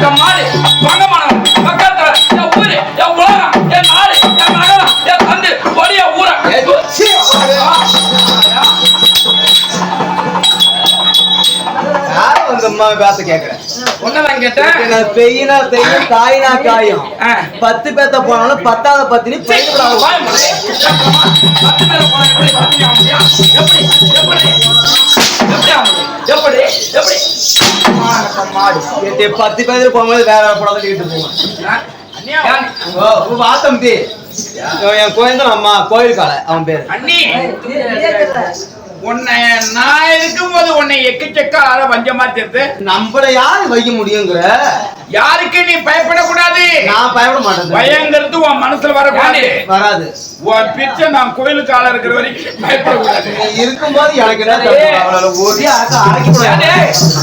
வணக்கம் மாடு பங்கமானவன் பக்கத்துல என் ஊரு என் உலகம் என் நாடு என் நகரம் என் தந்து ஒடிய ஒன்னதான் கேட்டேன். பெய்யினா பெய்யும் காயும். பத்து பேத்த போனாலும் பத்தாவது பத்தினி மூடு. பத்து பேர் போனா எப்படி பத்தினி ஆக முடியும்? எப்படி எப்படி பத்து பேர் போகும்போது வேற படம் வீட்டு போவேன் என் கோயந்தன் அம்மா கோயில் காலை அவன் பேரு. அண்ணி. உன்னை நான் இருக்கும்போது உன்னை எக்கச்சக்க ஆள வஞ்சமா தெரிந்து நம்மள யாரு வைக்க முடியுங்கிற? யாருக்கு நீ பயப்படக்கூடாது? நான் பயப்பட மாட்டேன். பயங்கிறது உன் மனசுல வரக்கூடாது. வராது. உன் பிச்சை நான் கோயிலுக்கு ஆள இருக்கிற வரைக்கும் பயப்படக்கூடாது. இருக்கும்போது எனக்கு என்ன தப்பு? அவளால ஒரே அரைக்க அரைக்க ஏண்டே, கூடாது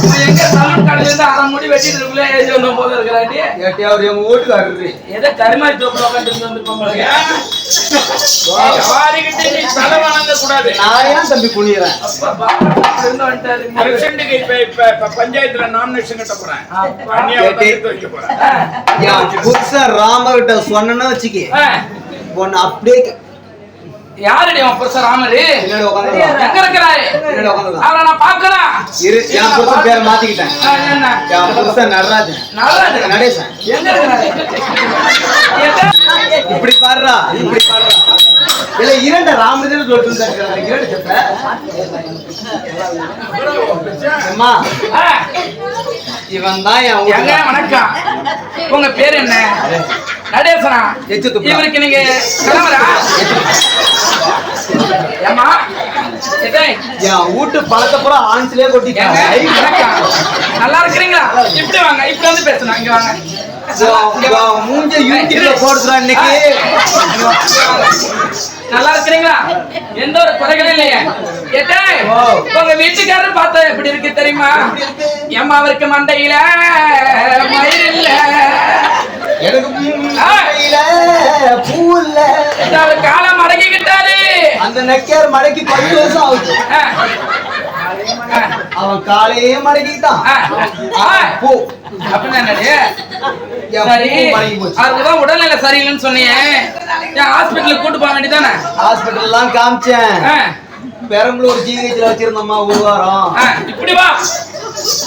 இது எங்க சலூன் கடையில இருந்து அரை முடி வெட்டிட்டு இருக்குள்ள ஏஜ் ஒண்ணு போது இருக்கிறாண்டி ஏட்டி அவர் எங்க வீட்டுக்காரரு ஏதோ கருமாரி தோப்புல உட்காந்துட்டு வந்து கூடாது. நான் ஏன் தம்பி குனிறேன் பிரசிடண்ட்டுக்கு இப்ப இப்ப பஞ்சாயத்துல நாமினேஷன் கட்ட போறேன். புருஷன் ராமகிட்ட சொன்னேன்னு வச்சுக்கி. உன்னை அப்படியே யாருடி அவன் புருஷன் ராமரு? எங்க இருக்கிறாரு? அவரை நான் பாக்கலாம் இரு என் புருஷன் பேரை மாத்திக்கிட்டேன். என்ன? என் புருஷன் நடராஜன். நடராஜன். நடேசன். எங்க இருக்கிறாரு? எங்க? இப்படி பாடுறா இப்படி பாடுறா. இல்ல இரண்ட ராமஜன் சொல்லிட்டு இருந்தாரு இரண்டு செத்த. அம்மா ஆ, இவன் தான் என். வணக்கம். உங்க பேர் என்ன? நடேசனா. இவருக்கு நீங்க கணவரா ஏமா என் வீட்டு பழத்தை பூரா ஆன்ஸ்லயே கொட்டிட்டாங்க வணக்கம். நல்லா இருக்கிறீங்களா? இப்படி வாங்க இப்படி வந்து பேசணும். இங்க வாங்க. மூஞ்ச யூடியூப்ல போடுறா இன்னைக்கு. நல்லா இருக்கிறீங்களா? எந்த ஒரு குறைகளும் இல்லையே. ஏட்டே, ஓ. உங்க வீட்டுக்காரர் பார்த்தா எப்படி இருக்கு தெரியுமா? ஏம்மா அவருக்கு மண்டையில மயிர் இல்ல. எனக்கு காலம் அடங்கிக்கிட்டாரு அந்த நெக்கையார் மடக்கி பத்து வருஷம் ஆகுது. அவன் காலையே மடக்கிட்டான். பூ தான் உடல்நிலை சரியில்லைன்னு சொன்னீங்க ஹாஸ்பிட்டலுக்கு கூட்டு போக வேண்டியதானே? ஹாஸ்பிட்டல் எல்லாம் காமிச்சேன் பெரம்பலூர் ஜிஹெச்ல வச்சிருந்தம்மா ஒரு வாரம். இப்படி வா.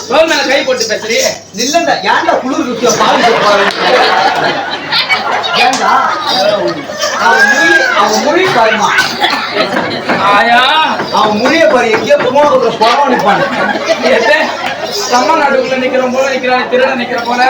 தோல் மேல கை போட்டு பேசுறீ. நில்லண்டா ஏன்டா குளிர் குத்திய பால் ஏன்டா? அவன் மொழி அவன் மொழி பாருமா. ஆயா. அவன் மொழிய பாரு. எங்கேயோ மூணு கொடுக்குற போறவன் நிப்பான் சம்ம நாட்டுக்குள்ள நிக்கிற போல நிக்கிறான் திருட நிக்கிற போல.